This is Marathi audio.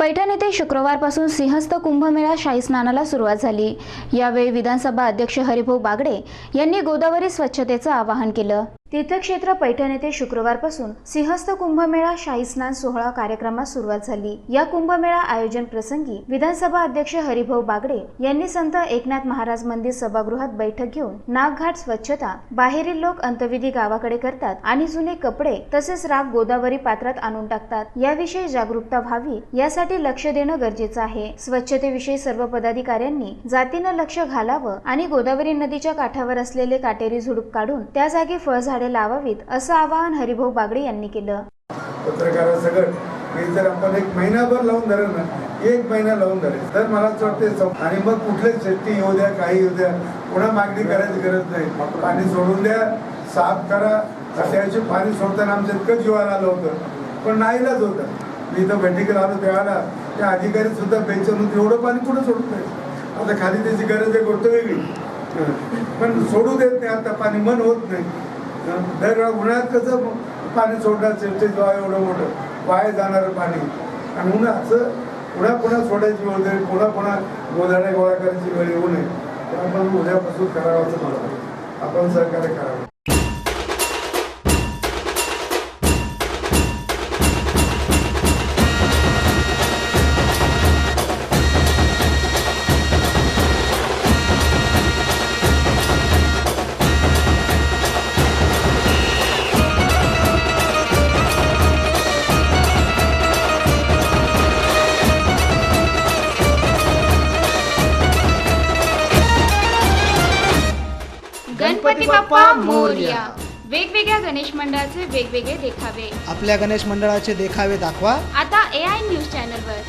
पैठण येथे शुक्रवारपासून सिंहस्थ कुंभमेळा शाही स्नानाला सुरुवात झाली. यावेळी विधानसभा अध्यक्ष हरिभाऊ बागडे यांनी गोदावरी स्वच्छतेचं आवाहन केलं. तीर्थक्षेत्र पैठण येथे शुक्रवारपासून सिंहस्थ कुंभमेळा शाही स्नान सोहळा कार्यक्रमास सुरुवात झाली. या कुंभमेळा आयोजन प्रसंगी विधानसभा अध्यक्ष हरिभाऊ बागडे यांनी संत एकनाथ महाराज मंदिर सभागृहात बैठक घेऊन नागघाट स्वच्छता बाहेरील लोक अंतविधी गावाकडे करतात आणि जुने कपडे तसेच राग गोदावरी पात्रात आणून टाकतात. याविषयी जागरूकता व्हावी यासाठी लक्ष देणं गरजेचं आहे. स्वच्छतेविषयी सर्व पदाधिकाऱ्यांनी जातीनं लक्ष घालावं आणि गोदावरी नदीच्या काठावर असलेले काटेरी झुडूप काढून त्या जागी फळझाड लावावीत असं आवाहन हरिभाऊ बागडे यांनी केलं. पत्रकारासकट मी जर आपण एक महिनाभर लावून धरेल ना एक महिना लावून धरेल तर मला वाटते आणि मग कुठले शेती येऊ द्या काही येऊ द्या पुन्हा मागणी करायची गरज नाही. पाणी सोडून द्या साफ करा त्यादिवशी पाणी सोडताना आमच्या इतकं जीवाला आलं होतं पण नाहीलाच होतं मी इथं बैठकीला आलो त्यावेळेला त्या अधिकारी सुद्धा बेचन होते एवढं पाणी कुठं सोडत नाही आता खाली त्याची गरज आहे गोष्ट वेगळी. पण सोडू देत नाही आता पाणी मन होत नाही. दर उन्हाळ्यात कसं पाणी सोडणार शेवटी जेव्हा एवढं मोठं. वाया जाणारं पाणी. आणि उन्हाचं पुन्हा पुन्हा सोडायची वेळ नाही पुन्हा पुन्हा गोधाडे गोळा करायची वेळ येऊ नये. त्यामुळे आपण उद्यापासून करावं असं मला आपण सहकार्य करावं. गणपती बाप्पा मोरया. वेगवेगळ्या गणेश मंडळाचे वेगवेगळे देखावे. आपल्या गणेश मंडळाचे देखावे दाखवा. आता ए आय न्यूज चॅनलवर.